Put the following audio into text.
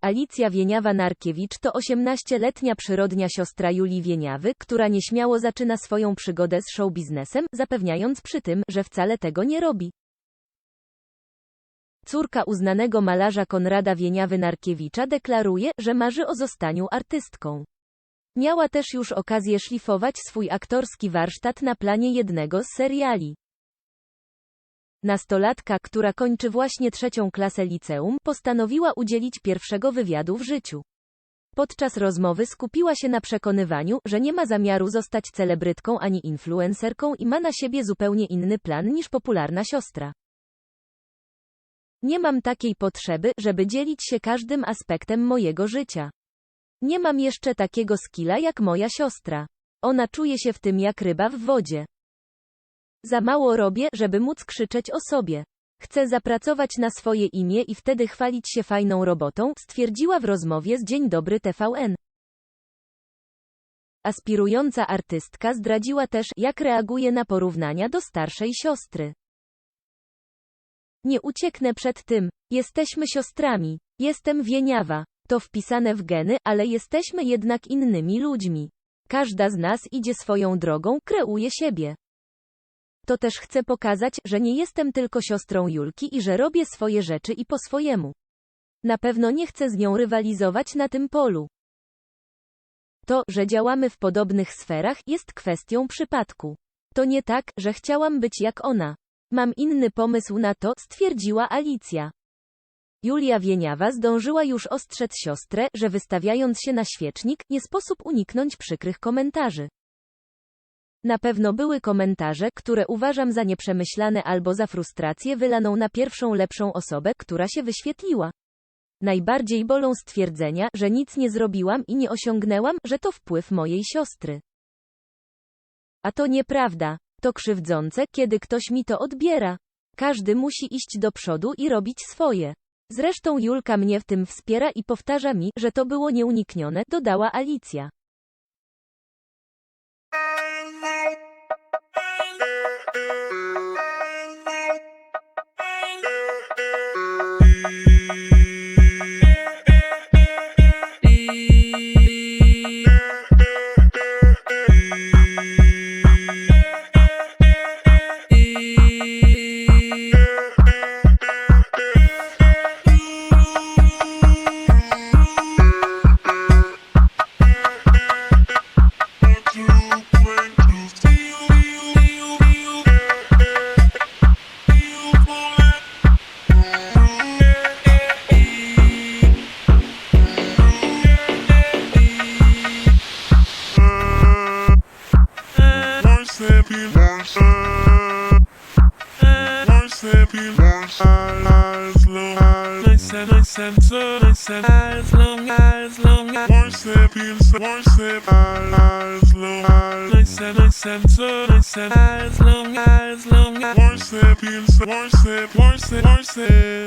Alicja Wieniawa-Narkiewicz to 18-letnia przyrodnia siostra Julii Wieniawy, która nieśmiało zaczyna swoją przygodę z showbiznesem, zapewniając przy tym, że wcale tego nie robi. Córka uznanego malarza Konrada Wieniawy-Narkiewicza deklaruje, że marzy o zostaniu artystką. Miała też już okazję szlifować swój aktorski warsztat na planie jednego z seriali. Nastolatka, która kończy właśnie trzecią klasę liceum, postanowiła udzielić pierwszego wywiadu w życiu. Podczas rozmowy skupiła się na przekonywaniu, że nie ma zamiaru zostać celebrytką ani influencerką i ma na siebie zupełnie inny plan niż popularna siostra. Nie mam takiej potrzeby, żeby dzielić się każdym aspektem mojego życia. Nie mam jeszcze takiego skilla jak moja siostra. Ona czuje się w tym jak ryba w wodzie. Za mało robię, żeby móc krzyczeć o sobie. Chcę zapracować na swoje imię i wtedy chwalić się fajną robotą, stwierdziła w rozmowie z Dzień Dobry TVN. Aspirująca artystka zdradziła też, jak reaguje na porównania do starszej siostry. Nie ucieknę przed tym. Jesteśmy siostrami. Jestem wieniawa. To wpisane w geny, ale jesteśmy jednak innymi ludźmi. Każda z nas idzie swoją drogą, kreuje siebie. To też chcę pokazać, że nie jestem tylko siostrą Julki i że robię swoje rzeczy i po swojemu. Na pewno nie chcę z nią rywalizować na tym polu. To, że działamy w podobnych sferach, jest kwestią przypadku. To nie tak, że chciałam być jak ona. Mam inny pomysł na to, stwierdziła Alicja. Julia Wieniawa zdążyła już ostrzec siostrę, że wystawiając się na świecznik, nie sposób uniknąć przykrych komentarzy. Na pewno były komentarze, które uważam za nieprzemyślane albo za frustrację wylaną na pierwszą lepszą osobę, która się wyświetliła. Najbardziej bolą stwierdzenia, że nic nie zrobiłam i nie osiągnęłam, że to wpływ mojej siostry. A to nieprawda. To krzywdzące, kiedy ktoś mi to odbiera. Każdy musi iść do przodu i robić swoje. Zresztą Julka mnie w tym wspiera i powtarza mi, że to było nieuniknione, dodała Alicja. yeah. Worship, worship, worship,